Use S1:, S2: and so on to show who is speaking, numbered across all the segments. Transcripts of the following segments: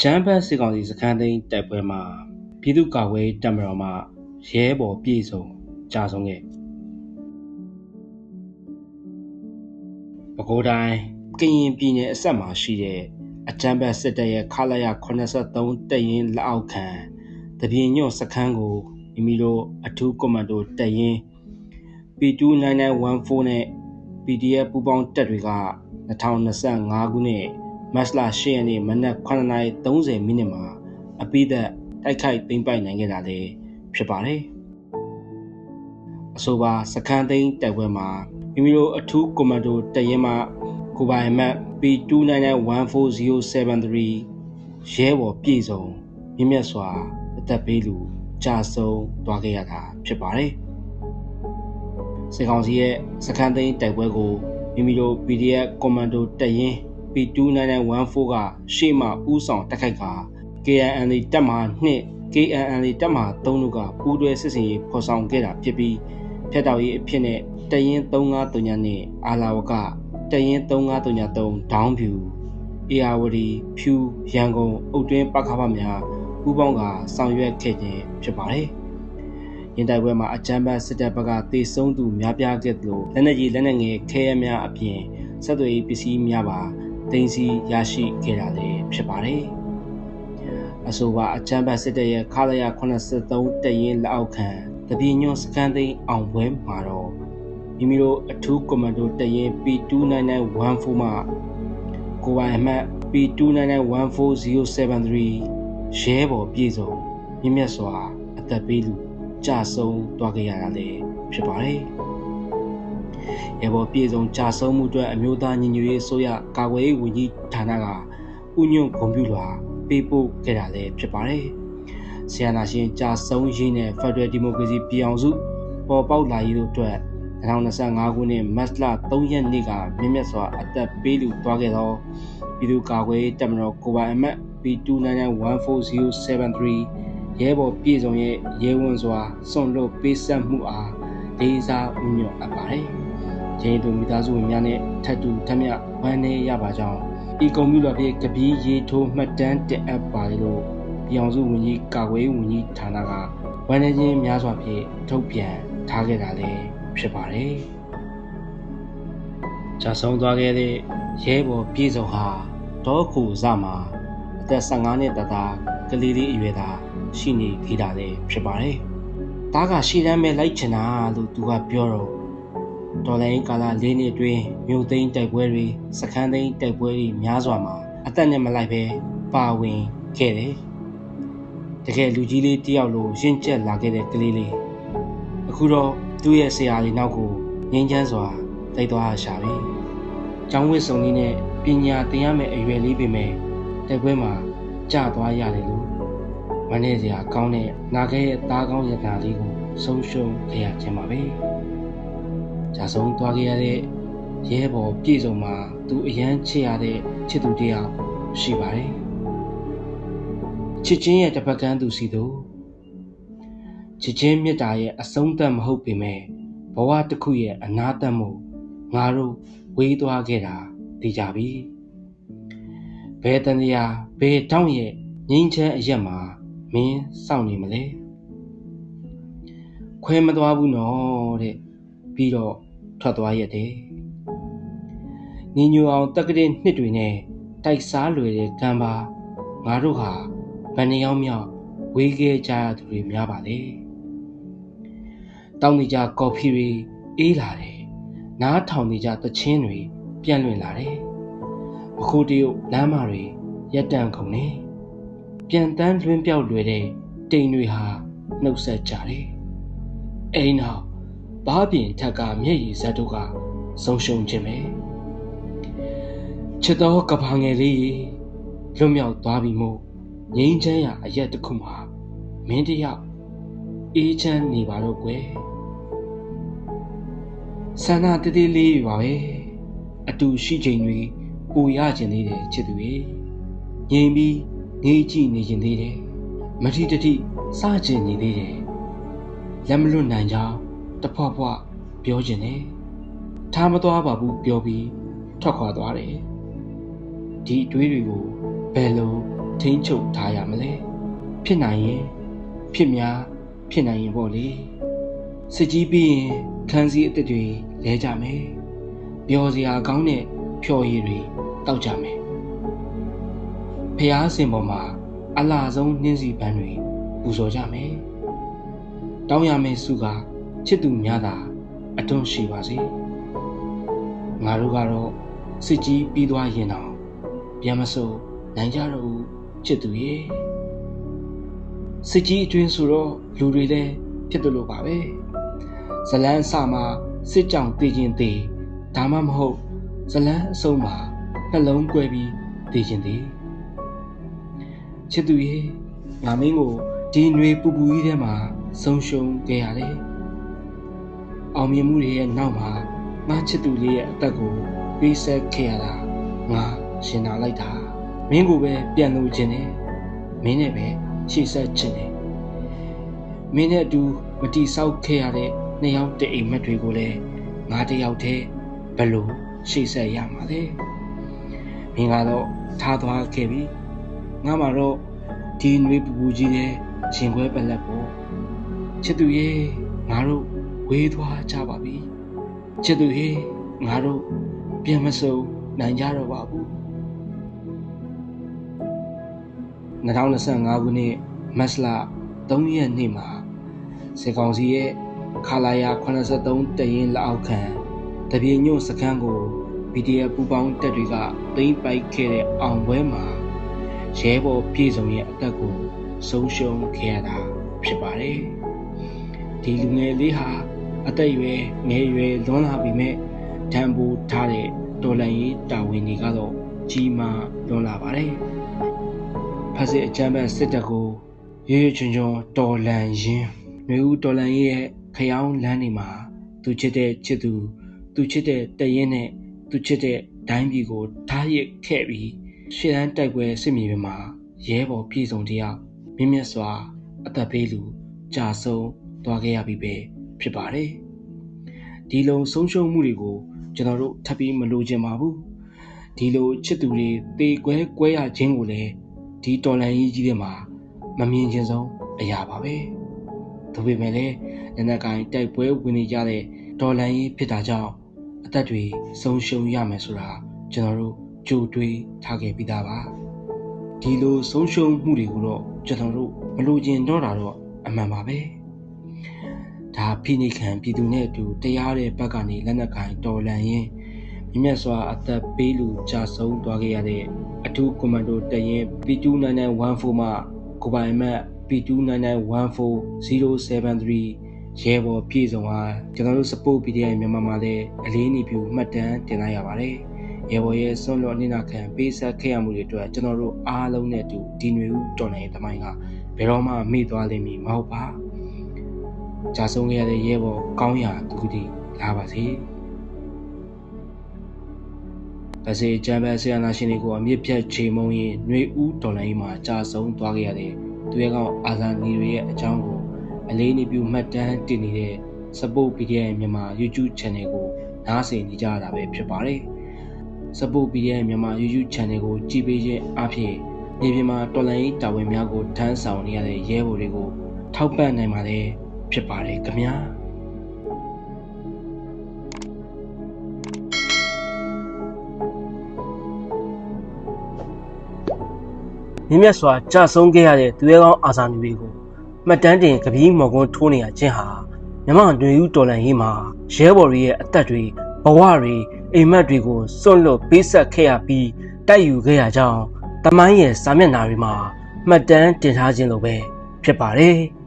S1: ချမ်းဖတ်စစ်ကောင်စီစခန်းသိမ်းတိုက်ပွဲမှာပြည်သူ့ကာကွယ်တပ်မတော်မှရဲဘော်ပြည်စုံကြာဆုံးခဲ့ပဲခူးတိုင်းကရင်ပြည်နယ်အဆက်မှာရှိတဲ့အကြမ်းဖက်စစ်တပ်ရဲ့ခလာရ83တပ်ရင်းလက်အောက်ခံတပြင်းညွန့်စခန်းကိုမိမိတို့အထူးကွန်မန်ဒိုတပ်ရင်း P29914 နဲ့ PDF ပူးပေါင်းတပ်တွေက2025ခုနှစ် မတ်လ10ရက်နေ့မနက်9:30မိနစ်မှာအပိသက်တိုက်ခိုက်သိမ်းပိုက်နိုင်ခဲ့တာလည်းဖြစ်ပါတယ်။အဆိုပါစခန်းသိမ်းတိုက်ပွဲမှာမိမိတို့အထူးကွန်မန်ဒိုတပ်ရင်းမှကိုပိုင်မတ် P2991473 ရဲဘော်ပြည်စုံမြင့်မြတ်စွာအသက်ပေးလူကြာဆုံးသွားခဲ့ရတာဖြစ်ပါတယ်။စေကောင်စီရဲ့စခန်းသိမ်းတိုက်ပွဲကိုမိမိတို့ PDF ကွန်မန်ဒိုတပ်ရင်း P29914 ကရှေ့မှဦးဆောင်တက်ခိုက်က KNL တပ်မဟာ2 KNL တပ်မဟာ3တို့ကပူးတွဲစစ်စင်ရေးဖော်ဆောင်ခဲ့တာဖြစ်ပြီးဖျက်တောက်ရေးအဖြစ်နဲ့တရင်353ညနဲ့အာလာဝကတရင်3533ဒေါင်းဖြူအေယာဝတီဖြူရန်ကုန်အုတ်တွင်းပခါဖများပူးပေါင်းကဆောင်ရွက်ခဲ့ခြင်းဖြစ်ပါတယ်။ရင်တိုက်ပွဲမှာအကြမ်းဖက်စစ်တပ်ဘက်ကတေဆုံးသူများပြားခဲ့သလိုလက်နက်ကြီးလက်နက်ငယ်ခဲယမ်းများအပြင်ဆက်သွယ်ရေးပစ္စည်းများပါ တင်စီရရှိခဲ့တာလည်းဖြစ်ပါတယ်။အဆိုပါအချမ်းဘတ်စစ်တပ်ရဲ့ခလာရ83တရင်လက်အောက်ခံတပြင်းညွန့်စကန်သိန်းအောင်ပွဲမှာတော့မိမိတို့အထူးကွန်မန်ဒိုတရင် P29914 မှကိုပိုင်အမှတ် P2991473 ရဲဘော်ပြည်စုံမြင့်မြတ်စွာအသက်ပေးလူကြဆုံးသွားခဲ့ရတာလည်းဖြစ်ပါတယ်။ ရဘော်ပြည်စုံကြာဆုံးမှုအတွက်အမျိုးသားညီညွတ်ရေးအစိုးရကာကွယ်ရေးဝန်ကြီးဌာနကဥညွန့်ဂုဏ်ပြုလွှာပေးပို့ခဲ့တာလည်းဖြစ်ပါတယ်။ဆီယနာရှင်ကြာဆုံးရေးနဲ့ Federal Democracy ပြည်အောင်စုပေါ်ပေါက်လာရေးတို့အတွက်2025ခုနှစ်မတ်လ3ရက်နေ့ကမြင့်မြတ်စွာအသက်ပေးလူသွားခဲ့သောပြည်သူ့ကာကွယ်ရေးတပ်မတော်ကိုပိုင်အမတ် P29914073 ရဲဘော်ပြည်စုံရဲ့ရဲဝန်စွာစွန့်လွတ်ပေးဆက်မှုအားလေးစားဥညွတ်အပ်ပါတယ်။ ရင်းသူမိသားစုဝင်များနဲ့ထပ်တူထမျှဝမ်းနည်းရပါကြောင်းဤကွန်ပျူတာဖြင့်ကပီးရေးထိုးမှတ်တမ်းတင်အပ်ပါလို့ပြည်အောင်စုဝန်ကြီးကာကွယ်ရေးဝန်ကြီးဌာနကဝမ်းနည်းခြင်းများစွာဖြင့်ထုတ်ပြန်ထားခဲ့တာလည်းဖြစ်ပါတယ်။ကြာဆုံးသွားခဲ့တဲ့ရဲဘော်ပြည်စုံဟာဒေါခုဇမှာအသက်15နှစ်တသားကလေးလေးအရွယ်သားရှိနေသေးတာလည်းဖြစ်ပါတယ်။တားကရှေ့တန်းပဲလိုက်ချင်တာလို့သူကပြောတော့ ဒေါ်လာကာလ၄နှစ်အတွင်းမြို့သိမ်းတိုက်ပွဲတွေစခန်းသိမ်းတိုက်ပွဲတွေများစွာမှာအသက်နဲ့မလိုက်ပဲပါဝင်ခဲ့တယ်။တကယ်လူကြီးလေးတယောက်လိုရင့်ကျက်လာခဲ့တဲ့ကလေးလေးအခုတော့သူ့ရဲ့ဆရာလေးနောက်ကိုငင်းချမ်းစွာတိုက်သွားရှာပြီ။ကျောင်းဝစ်စုံလေးနဲ့ပညာသင်ရမယ့်အရွယ်လေးပေမဲ့တိုက်ပွဲမှာကြာသွားရတယ်လို့မနေ့စရာကောင်းတဲ့နာခဲရဲ့သားကောင်းရတာလေးကိုဆုံးရှုံးခဲ့ရခြင်းပါပဲ။ ကြာဆုံးသွားခဲ့ရတဲ့ရဲဘော်ပြည်စုံမှာသူအရန်ချစ်ရတဲ့ချစ်သူတယောက်ရှိပါတယ်ချစ်ချင်းရဲ့တပတ်ကန်းသူစီသူချစ်ချင်းမေတ္တာရဲ့အဆုံးသတ်မဟုတ်ပေမဲ့ဘဝတစ်ခုရဲ့အနာတတ်မှုငါတို့ဝေးသွားခဲ့တာသိကြပြီဘယ်တန်ရာဘယ်တောင်းရဲ့ငင်းချမ်းအရက်မှာမင်းစောင့်နေမလဲခွဲမသွားဘူးနော်တဲ့ ပြီးတော့ထွက်သွားရတယ်။ညီညွတ်အောင်တက်ကတဲ့နှစ်တွေနဲ့တိုက်စားလွယ်တဲ့ကံပါငါတို့ဟာဗန်နေရောက်မြောက်ဝေးခဲ့ကြရသူတွေများပါလေ။တောင်းနေကြကော်ဖီတွေအေးလာတယ်။နားထောင်နေကြသချင်းတွေပြန့်လွင့်လာတယ်။အခုတရုတ်လမ်းမတွေရက်တန့်ကုန်နေ။ပြန်တန်းလွင်းပြောက်လွယ်တဲ့တိမ်တွေဟာနှုတ်ဆက်ကြတယ်။အဲဒီနောက် ဘားပြင်ထက်ကမျက်ရည်ဇက်တို့ကဆုံးရှုံးခြင်းပဲချစ်တော်ကဘာငယ်လေးလွတ်မြောက်သွားပြီမို့ငိမ့်ချမ်းရအရက်တစ်ခုမှာမင်းတယောက်အေးချမ်းနေပါတော့ကွယ်ဆန္ဒတတိလေးပါပဲအတူရှိချိန်တွေကိုရခြင်းသေးတယ်ချစ်သူရေငြိမ်ပြီးငေးကြည့်နေခြင်းသေးတယ်မထီတတိစကျင်နေသေးတယ်လက်မလွတ်နိုင်ကြောင်း တဖွာဖွာပြောခြင်းနဲ့ထားမသွားပါဘူးပြောပြီးထွက်ခွာသွားတယ်ဒီအတွေးတွေကိုဘယ်လိုထိန်းချုပ်ထားရမလဲဖြစ်နိုင်ရင်ဖြစ်များဖြစ်နိုင်ရင်ပေါ့လေစစ်ကြီးပြီးရင်ခန်းစည်းအစ်စ်တွေလဲကြမယ်ပျော်စရာကောင်းတဲ့ဖြော်ရည်တွေတောက်ကြမယ်ဖျားစင်ပေါ်မှာအလားဆုံးနှင်းစီပန်းတွေပူဇော်ကြမယ်တောင်းရမယ့်စုက ချစ်သူများသာအတွန်းရှိပါစေငါတို့ကတော့စစ်ကြီးပြီးသွားရင်တော့ပြန်မစို့နိုင်ကြတော့ဘူးချစ်သူရဲ့စစ်ကြီးအတွင်းဆိုတော့လူတွေလည်းဖြစ်တယ်လို့ပါပဲဇလန်းအစမှာစစ်ကြောင်တည်ခြင်းတည်ဒါမှမဟုတ်ဇလန်းအဆုံးမှာနှလုံးကွဲပြီးတည်ခြင်းတည်ချစ်သူရဲ့ငါမင်းကိုဒီຫນွေပူပူကြီးထဲမှာဆုံးရှုံးခဲ့ရတယ် အောင်မြင်မှုတွေရဲ့နောက်မှာငါချစ်သူလေးရဲ့အသက်ကိုပေးဆက်ခဲ့ရတာငါရှင်နာလိုက်တာမင်းကိုပဲပြန်လို့ခြင်းနဲ့မင်းနဲ့ပဲရှေ့ဆက်ခြင်းနဲ့မင်းနဲ့အတူမတီဆောက်ခဲ့ရတဲ့နှစ်ယောက်တအိမ်မက်တွေကိုလည်းငါတယောက်တည်းဘယ်လိုရှေ့ဆက်ရမှာလဲမင်းကတော့ထားသွားခဲ့ပြီငါမှတော့ဒီຫນွေပူပူကြီးတဲ့ရှင်ခွဲပလက်ပေါ့ချစ်သူရဲ့ငါတို့ ဝေးသွားကြပါပြီချစ်သူရဲ့ငါတို့ပြန်မစုံနိုင်ကြတော့ပါဘူး2025ခုနှစ်မတ်လ3ရက်နေ့မှာစေကောင်စီရဲ့ခလာယာ83တရင်လက်အောက်ခံတပြေညွန့်စခန်းကို PDF ပူပေါင်းတပ်တွေကသိမ်းပိုက်ခဲ့တဲ့အောင်ပွဲမှာရဲဘော်ပြည်စုံရဲ့အသက်ကိုဆုံးရှုံးခဲ့ရတာဖြစ်ပါတယ်။ဒီလူငယ်လေးဟာ အသက်အရွယ်ငယ်ရွယ်လွန်လာပြီမဲ့တံပိုးထားတဲ့တော်လန်ရေးတာဝန်တွေကတော့ကြီးမားလွန်လာပါတယ်။ဖက်စစ်အကြမ်းဖက်စစ်တပ်ကိုရွရွချွန်ချွန်တော်လန်ရင်းမျိုးဦးတော်လန်ရေးရဲ့ခရောင်းလမ်းတွေမှာသူချစ်တဲ့ချစ်သူသူချစ်တဲ့တရင်နဲ့သူချစ်တဲ့ဒိုင်းပြည်ကိုဓာရစ်ခဲ့ပြီးရှေ့တန်းတိုက်ပွဲစစ်မြေပြင်မှာရဲဘော်ပြည်စုံတယောက်မြင့်မြတ်စွာအသက်ပေးလူကြာဆုံးသွားခဲ့ရပြီပဲ ဖြစ်ပါတယ်။ဒီလိုဆုံးရှုံးမှုတွေကိုကျွန်တော်တို့ထပ်ပြီးမလိုချင်ပါဘူး။ဒီလိုချစ်သူတွေတေကွဲကွဲရခြင်းကိုလည်းဒီတော်လန်ကြီးကြီးတွေမှာမမြင်ချင်ဆုံးအရာပါပဲ။ဒါပေမဲ့လည်းနနကိုင်တိုက်ပွဲဝင်နေကြတဲ့တော်လန်ကြီးဖြစ်တာကြောင့်အသက်တွေဆုံးရှုံးရမယ်ဆိုတာကျွန်တော်တို့ကြိုတွေးထားခဲ့ပြီးသားပါဒီလိုဆုံးရှုံးမှုတွေကိုတော့ကျွန်တော်တို့မလိုချင်တော့တာတော့အမှန်ပါပဲ ဒါဖိနိခံပြည်သူနဲ့အတူတရားတဲ့ဘက်ကနေလက်နက်ကင်တော်လန်ရင်မြင့်မြတ်စွာအသက်ပေးလူကြာဆုံးသွားခဲ့ရတဲ့အထူးကွန်မန်ဒိုတရင် P2914 မှကိုပိုင်မတ် P29140730 ရဲဘော်ပြည်စုံဟာကျွန်တော်တို့ support PDF မြန်မာမှာလည်းအလေးအနည်းပြုမှတ်တမ်းတင်လိုက်ရပါတယ်။ရဲဘော်ရဲ့ဆွန့်လွတ်နေနာခံပေးဆက်ခဲ့ရမှုတွေအတွက်ကျွန်တော်တို့အားလုံးနဲ့အတူဒီຫນွေဦးတော်နိုင်တဲ့တမိုင်းကဘယ်တော့မှမေ့သွားလိမ့်မည်မဟုတ်ပါ။ ကြာဆုံးခဲ့ရတဲ့ရဲဘော်ကောင်းရာသူတည်လာပါစေ။ဗစေချမ်းဘတ်ဆီယနာရှင်တွေကိုအမြင့်ဖြတ်ချိန်မုံရင်ຫນွေဦးတော်လိုင်းမှာကြာဆုံးသွားခဲ့ရတဲ့သူရဲကောင်းအာဇာနည်တွေရဲ့အကြောင်းကိုအလေးနေပြုမှတ်တမ်းတင်နေတဲ့ Support PDF မြန်မာ YouTube Channel ကိုနားဆင်နေကြရတာပဲဖြစ်ပါတယ်။ Support PDF မြန်မာ YouTube Channel ကိုကြည့်ပေးခြင်းအပြင်မြေပြင်မှာတော်လိုင်းတာဝန်များကိုထမ်းဆောင်နေရတဲ့ရဲဘော်တွေကိုထောက်ပံ့နိုင်ပါတယ် ဖြစ်ပါတယ်ခင်ဗျာ။မြင့်မြတ်စွာကြာဆုံးခဲ့ရတဲ့သူရဲကောင်းအာဇာနည်တွေကိုမှတ်တမ်းတင်ကပီးမော်ကွန်းထိုးနေရခြင်းဟာမြမတွင်ယူတော်လန်ရေးမှာရဲဘော်တွေရဲ့အသက်တွေဘဝတွေအိမ်မက်တွေကိုစွန့်လွတ်ပေးဆက်ခဲ့ရပြီးတိုက်ယူခဲ့ရကြောင်းတမိုင်းရဲ့စာမျက်နှာတွေမှာမှတ်တမ်းတင်ထားခြင်းလိုပဲဖြစ်ပါတယ်။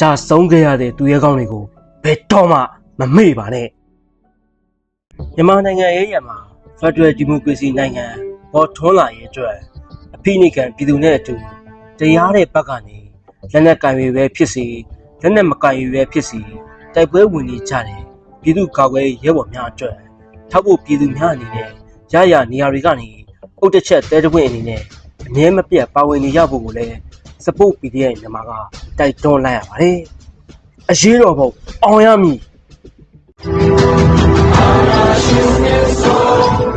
S1: ကြာဆုံးခဲ့ရတဲ့သူရဲကောင်းတွေကိုဘယ်တော့မှမမေ့ပါနဲ့။မြန်မာနိုင်ငံရဲ့ရမှာ Federal Democracy နိုင်ငံပေါ်ထွန်းလာရဲ့အတွက်အဖိနိကန်ပြည်သူနဲ့အတူတရားတဲ့ဘက်ကနေလက်နက်ကင်ရွေပဲဖြစ်စီလက်နက်မကင်ရွေပဲဖြစ်စီတိုက်ပွဲဝင်နေကြတယ်ပြည်သူကာကွယ်ရဲဘော်များအတွက်ထောက်ဖို့ပြည်သူများအနေနဲ့ရရနေရာတွေကနေအုတ်တစ်ချက်တဲတပွင့်အနေနဲ့အငဲမပြတ်ပါဝင်နေရဖို့ကိုလည်း support PDF မြန်မာက တိုက်တွန်းလိုက်ရပါတယ်အရေးတော်ပုံအောင်ရမည်
S2: Our national song